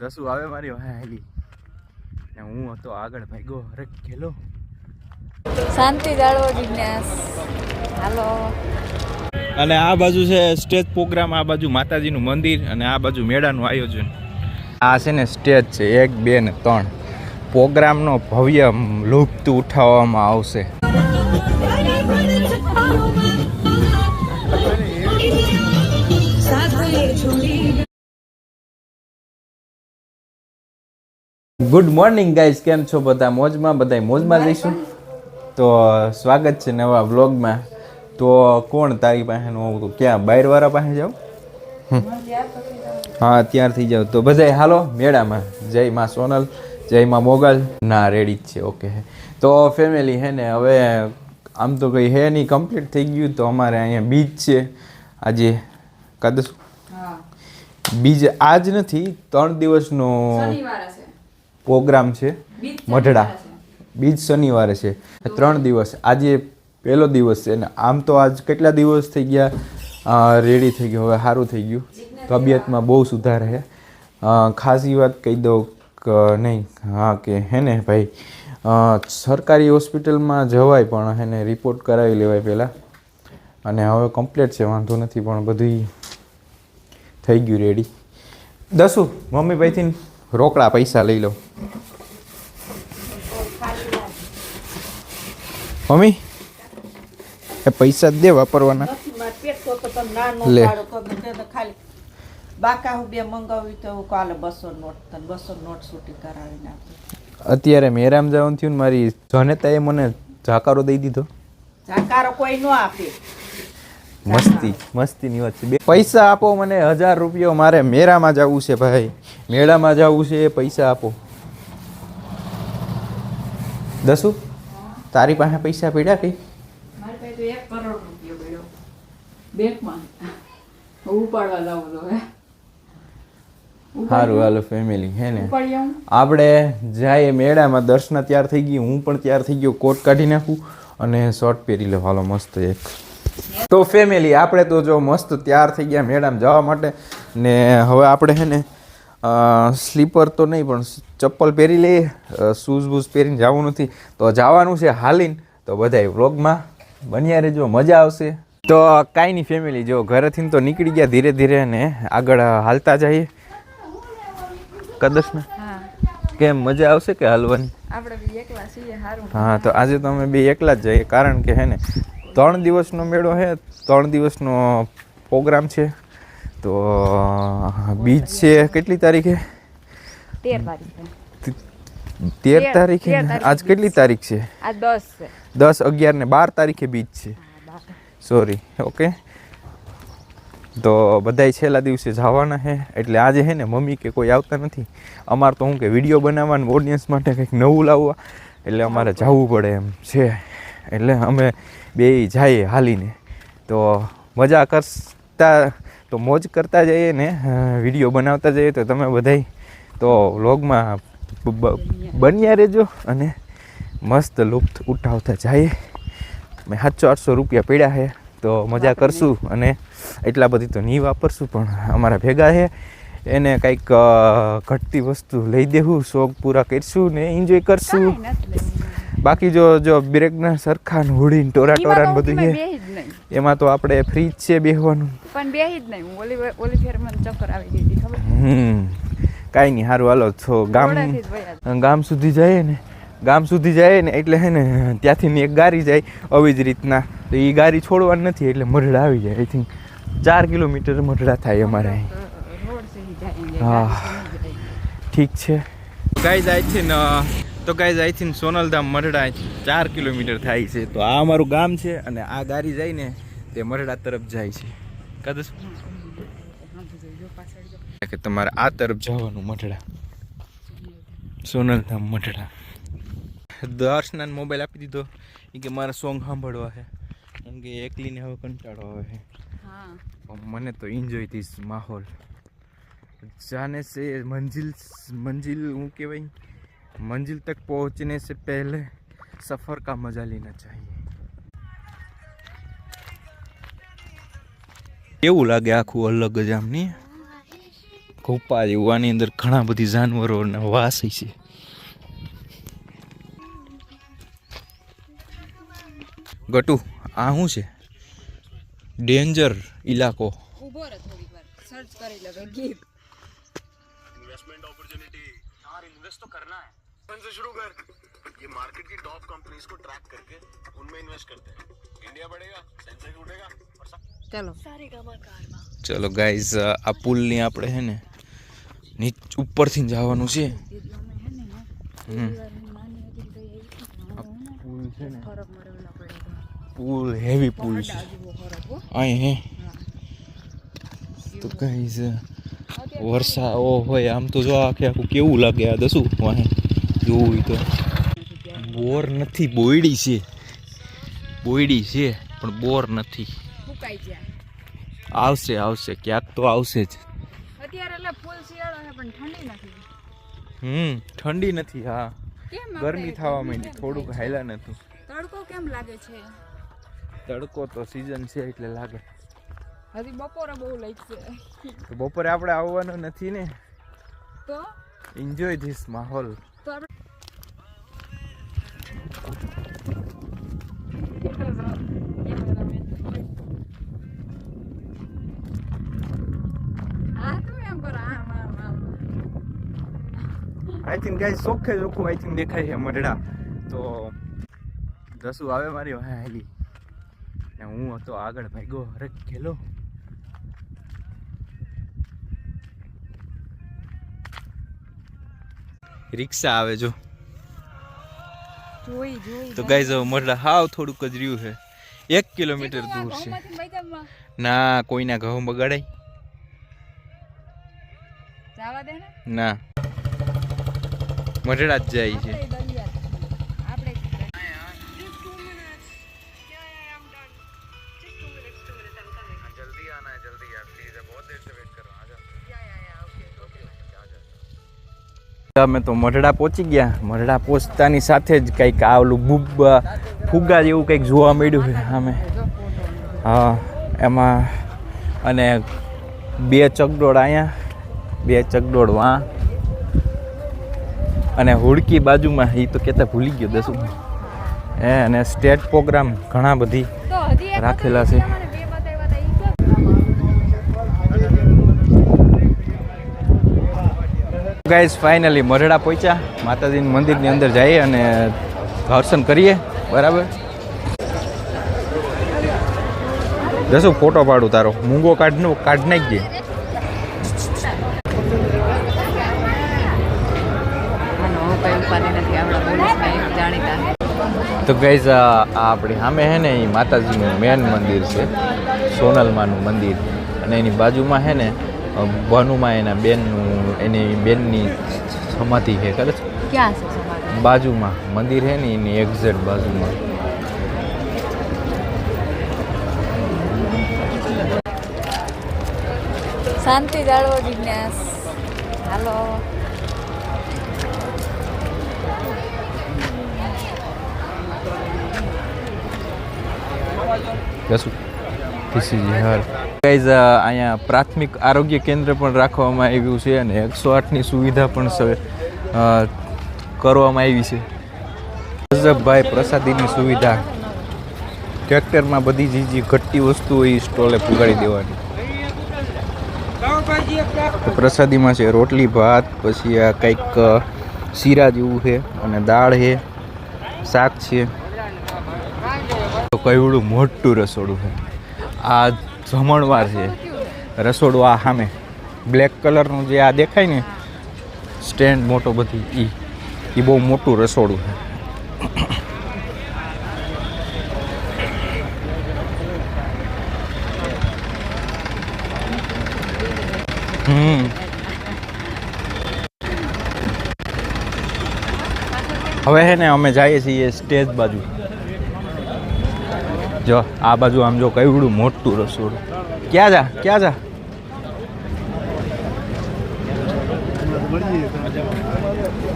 દસું આવે મારી? વાહે હાલી. ને હું હતો આગળ ભાગ્યો અરે ખેલો શાંતિ જાળવો જિજ્ઞાસ હાલો. અને આ બાજુ છે સ્ટેજ પ્રોગ્રામ આ બાજુ માતાજીનું મંદિર અને આ બાજુ મેળાનું આયોજન. આ છે ને સ્ટેજ છે એક બે ને ત્રણ. પ્રોગ્રામનો ભવ્ય લુપ્ત ઉઠાવવામાં આવશે. ગુડ મોર્નિંગ ગાઈઝ કેમ છો બધા? મોજમાં બધા મોજમાં જઈશું? તો સ્વાગત છે નવા વ્લોગમાં. તો કોણ તારી પાસેનું નું ક્યાં બાયરવાળા પાસે જાઉં? હા ત્યારથી જાઉં. તો બધા હાલો મેળામાં. જય માં સોનલ જય માં મોગલ. ના રેડી જ છે ઓકે તો ફેમિલી હે ને હવે આમ તો કંઈ હે નહીં કમ્પ્લીટ થઈ ગયું. તો અમારે અહીંયા બીચ છે. આજે કદાચ બીજ આજ નથી ત્રણ દિવસનો પ્રોગ્રામ છે. મઢડા. બીજ શનિવારે છે. ત્રણ દિવસ. આજે પહેલો દિવસ છે ને. આમ તો આજ કેટલા દિવસ થઈ ગયા? રેડી થઈ ગયું. હવે સારું થઈ ગયું. તબિયતમાં બહુ સુધાર છે ખાસી વાત કહી દઉં કે નહીં. હા કે હે ને ભાઈ. સરકારી હોસ્પિટલમાં જવાય પણ હે ને રિપોર્ટ કરાવી લેવાય પહેલાં. અને હવે કમ્પ્લીટ છે. વાંધો નથી પણ બધું થઈ ગયું રેડી દસું મમ્મી ભાઈથી રોકડા પૈસા લઈ લો. મમ્મી એ પૈસા દે વાપરવાના. લે. બાકા હું બે મંગાવી તો હું કાલે બસો નોટ તને બસો નોટ છૂટી કરાવી નાખું અત્યારે મેરામ જવાનું થયું ને મારી જનેતાએ મને જાકારો દઈ દીધો. જાકારો કોઈ નો આપે. મસ્તી મસ્તીની વાત છે. પૈસા આપો મને હજાર રૂપિયો મારે મેળામાં જવું છે ભાઈ. મેળામાં જવું છે પૈસા આપો. દસુ? તારી પાસે પૈસા પડ્યા કઈ મારી પાસે એક કરોડ રૂપિયો પડ્યો. બેંકમાં. ઉપાડવા જાવ તો હે સારું હાલો ફેમિલી હે ને? આપણે જાય મેળામાં દર્શન તૈયાર થઈ ગયું હું પણ તૈયાર થઈ ગયો કોટ કાઢી નાખું અને શોર્ટ પહેરી લેવાલો હાલો મસ્ત એક. તો ફેમિલી આપણે તો જો મસ્ત તૈયાર થઈ ગયા મેળામાં જવા માટે ને હવે આપણે હે ને સ્લીપર તો નહીં પણ ચપ્પલ પહેરી લઈએ શૂઝ બૂઝ પહેરીને જવું નથી. તો જવાનું છે હાલીન. તો બધાય વ્લોગમાં બન્યા રહેજો મજા આવશે. તો કાંઈ નહીં ફેમિલી જો ઘરેથી તો નીકળી ગયા ધીરે ધીરે ને આગળ હાલતા જઈએ. કદસ કેમ મજા આવશે કે હાલવાની? હા તો આજે તો અમે બે એકલા જ જઈએ કારણ કે હે ને ત્રણ દિવસનો મેળો છે ત્રણ દિવસનો પ્રોગ્રામ છે. તો બીજ છે કેટલી તારીખે? તેર તારીખે તેર આજ કેટલી તારીખ છે? આ દસ છે. દસ અગિયાર ને બાર તારીખે બીચ છે. સોરી ઓકે તો બધાય છેલ્લા દિવસે જવાના છે એટલે આજે છે ને મમ્મી કે કોઈ આવતા નથી. અમારે તો હું કે વીડિયો બનાવવાનું ઓડિયન્સ માટે કંઈક નવું લાવવા. એટલે અમારે જવું પડે એમ છે. એટલે અમે બે જઈએ હાલીને. તો મજા કરતા તો મોજ કરતા જઈએ ને વીડિયો બનાવતા જઈએ તો તમે બધાય તો વ્લોગમાં બન્યા રહેજો અને મસ્ત લુપ્ત ઉઠાવતા જઈએ. મેં સાતસો આઠસો રૂપિયા પડ્યા છે તો મજા કરશું અને એટલા બધી તો નહીં વાપરશું પણ અમારા ભેગા છે. એને કંઈક ઘટતી વસ્તુ લઈ દેવું શોખ પૂરા કરીશું ને એન્જોય કરશું. બાકી જો જો બ્રેકના સરખા ને હોડી ટોરા ટોરા બધું છે. એમાં તો આપણે ફ્રી જ છે બેહવાનું. પણ બેહી જ નહીં. ઓલી ઓલી ફેર મને ચક્કર આવી ગઈ હતી ખબર? હમ. કાંઈ નહીં સારું હાલો છો ગામ ગામ સુધી જઈએ ને ગામ સુધી જાય ને એટલે હે ને ત્યાંથી ને એક ગાડી જાય આવી જ રીતના. તો એ ગાડી છોડવાની નથી એટલે મઢડા આવી જાય. આઈ થિંક ચાર કિલોમીટર મઢડા થાય અમારે હા ઠીક છે હા. જાય. છે. ગાઈઝ ને તો ગાઈઝ આઈથી સોનલધામ મઢડા ચાર કિલોમીટર થાય છે. તો આ અમારું ગામ છે અને આ ગાડી જાય ને તે મઢડા તરફ જાય છે. કદાચ કે તમારે આ તરફ જવાનું મઢડા. સોનલધામ મઢડા. દર્શનાને મોબાઈલ આપી દીધો. એ કે મારા સોંગ સાંભળવા છે. એમ કે એકલીને હવે કંટાળો આવે છે. મને તો એન્જોય થઈશ માહોલ. જાને સે મંજિલ મંજિલ હું કહેવાય મંજિલ તક પહોંચને સે પહેલે સફર કા મજા લેના ચાહીએ. કેવું લાગે આખું અલગ જ આમ નહીં? ખોપા જેવું આની અંદર ઘણા બધી જાનવરોના વાસ છે ગટુ આ શું છે ડેન્જર ઇલાકો ઊભો રહે થોડીક વાર સર્ચ કરી લે ગીત इन्वेस्टमेंट अपॉर्चुनिटी यार इन्वेस्ट तो करना है कौन से शुरू कर ये मार्केट की टॉप कंपनीज को ट्रैक करके उनमें इन्वेस्ट करते हैं इंडिया बढ़ेगा सेंसेक्स उठेगा और सब ચલો. ચલો ગાઈઝ આ પુલની આપણે છે ને નીચ ઉપરથી જવાનું છે. પુલ હેવી પુલ છે. અહીં હે. તો ગાઈઝ વરસાદ ઓ હોય આમ તો જો આખે આખું કેવું લાગે આ દસું? વાહે જોવું તો. બોર નથી, બોયડી છે. બોયડી છે, પણ બોર નથી. ફૂકાઈ જાય. આવશે આવશે. ક્યાંક તો આવશે જ. અત્યારે એટલે ફૂલ શિયાળો છે પણ ઠંડી નથી. હમ ઠંડી નથી હા. ગરમી થવા માંડી થોડુંક હાયલા નથી. તડકો કેમ લાગે છે? તડકો તો સીઝન છે એટલે લાગે. હજી બપોરે બહુ લાગશે. બપોરે આપણે આવવાનું નથી ને? તો? એન્જોય ધીસ માહોલ. આઈ ચોખ્ખે ચોખ્ખું આઈ થિંક દેખાય છે મઢડા. તો દસુ આવે મારી વાહે હાલી. ને હું હતો આગળ ભાગ્યો અરે ખેલો રિક્ષા આવે જો. તો હવે મઢડા હાવ થોડુંક જ રહ્યું છે. એક કિલોમીટર દૂર છે. ના કોઈના ઘઉં બગાડાય. ને. મોઢેરા જ જાય છે. અમે તો મઢડા પહોંચી ગયા. મઢડા પહોંચતાની સાથે જ કંઈક આ બુબ્બા ફુગ્ગા જેવું કંઈક જોવા મળ્યું છે અમે હા, એમાં અને બે ચકડોળ અહીંયા, બે ચગડોળ વાં. અને હુડકી બાજુમાં એ તો કહેતા ભૂલી ગયો દસું હે અને સ્ટેટ પ્રોગ્રામ ઘણા બધી રાખેલા છે? ગાઈઝ ફાઇનલી મરડા પહોંચ્યા. માતાજીના મંદિરની અંદર જઈએ અને દર્શન કરીએ. બરાબર? જશું ફોટો પાડું તારો. મૂંગો કાઢ નો કાઢ નાખજે. તો ગઈઝ આ આપણી સામે છે ને એ માતાજીનું મેન મંદિર છે સોનલમાનું મંદિર. અને એની બાજુમાં છે ને ભાનુમાં એના બેનનું એની બેનની સમાધિ છે ખરે ક્યાં છે બાજુમાં મંદિર છે ને એની એક્ઝેક્ટ બાજુમાં. શાંતિ જાળવો જિજ્ઞાસ હાલો. ગાઈઝ અહીંયા પ્રાથમિક આરોગ્ય કેન્દ્ર પણ રાખવામાં આવ્યું છે અને એકસો આઠની સુવિધા પણ કરવામાં આવી છે. જઝબભાઈ પ્રસાદીની સુવિધા. ટ્રેક્ટરમાં બધી જે જે ઘટતી વસ્તુ હોય એ સ્ટોલે પુગાડી દેવાની. પ્રસાદીમાં છે રોટલી, ભાત, પછી આ કંઈક શીરા જેવું છે અને દાળ છે, શાક છે. કયું મોટું રસોડું છે. આ જમણવાર છે. રસોડું આ સામે. બ્લેક કલરનું જે આ દેખાય ને, સ્ટેન્ડ મોટો બધી એ એ બહુ મોટું રસોડું છે. હમ. હવે છે ને અમે જઈએ છીએ સ્ટેજ બાજુ. જો આ બાજુ આમ જો કઈવડું મોટું રસોડું. ક્યાં જા ક્યાં જા?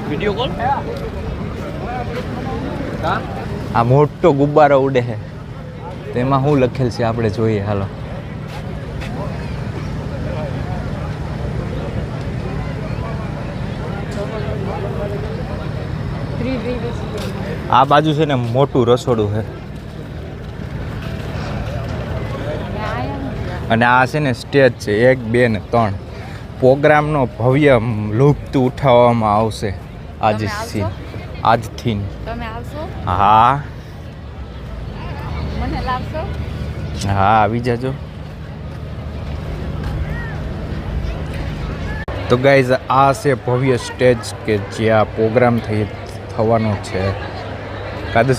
વીડિયો કોલ આ મોટો ગુબ્બારો ઉડે છે. તેમાં શું લખેલ છે આપણે જોઈએ હાલો. આ બાજુ છે ને મોટું રસોડું છે. અને આ છે ને સ્ટેજ છે એક બે ને ત્રણ. પ્રોગ્રામનો ભવ્ય લુપ્ત ઉઠાવવામાં આવશે આજથી. આજથી હા. હા આવી જાજો. તો ગાઈઝ આ છે ભવ્ય સ્ટેજ કે જ્યાં પ્રોગ્રામ થઈ થવાનો છે. કાદે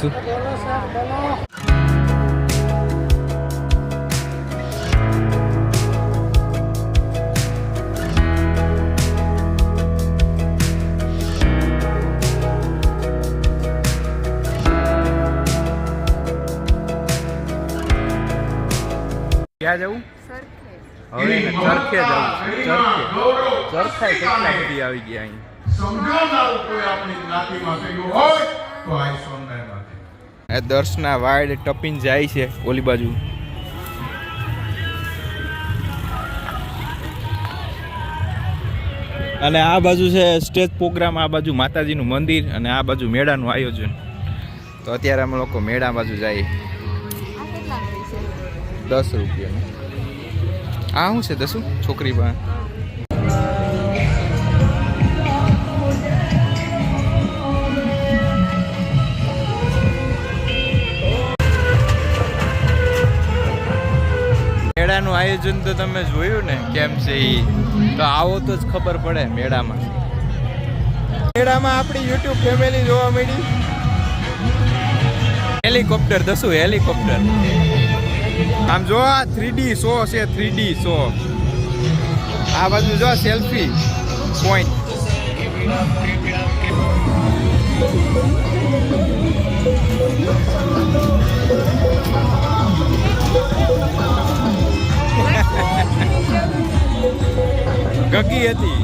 ક્યાં જવું? સરખે. હવે ચરખે જવું. ચરખે. કેટલા બધી આવી ગયા અહીં? સમજાવનારું કોઈ આપણી જ્ઞાતિમાં થયું હોય તો આ દર્શના વાડ ટપીને જાય છે ઓલી બાજુ. અને આ બાજુ છે સ્ટેજ પ્રોગ્રામ આ બાજુ માતાજીનું મંદિર અને આ બાજુ મેળાનું આયોજન. તો અત્યારે અમે લોકો મેળા બાજુ જઈએ દસ રૂપિયાનું. આ શું છે દસું? છોકરી પાસે. મેળાનું આયોજન તો તમે જોયું ને, કેમ છે ઈ? તો આવો તો જ ખબર પડે મેળામાં. મેળામાં આપણી યુટ્યુબ ફેમિલી જોવા મળી. હેલિકોપ્ટર દસું હેલિકોપ્ટર આમ જો આ થ્રીડી શો છે થ્રીડી શો આ બાજુ જો સેલ્ફી પોઈન્ટ ગગી હતી.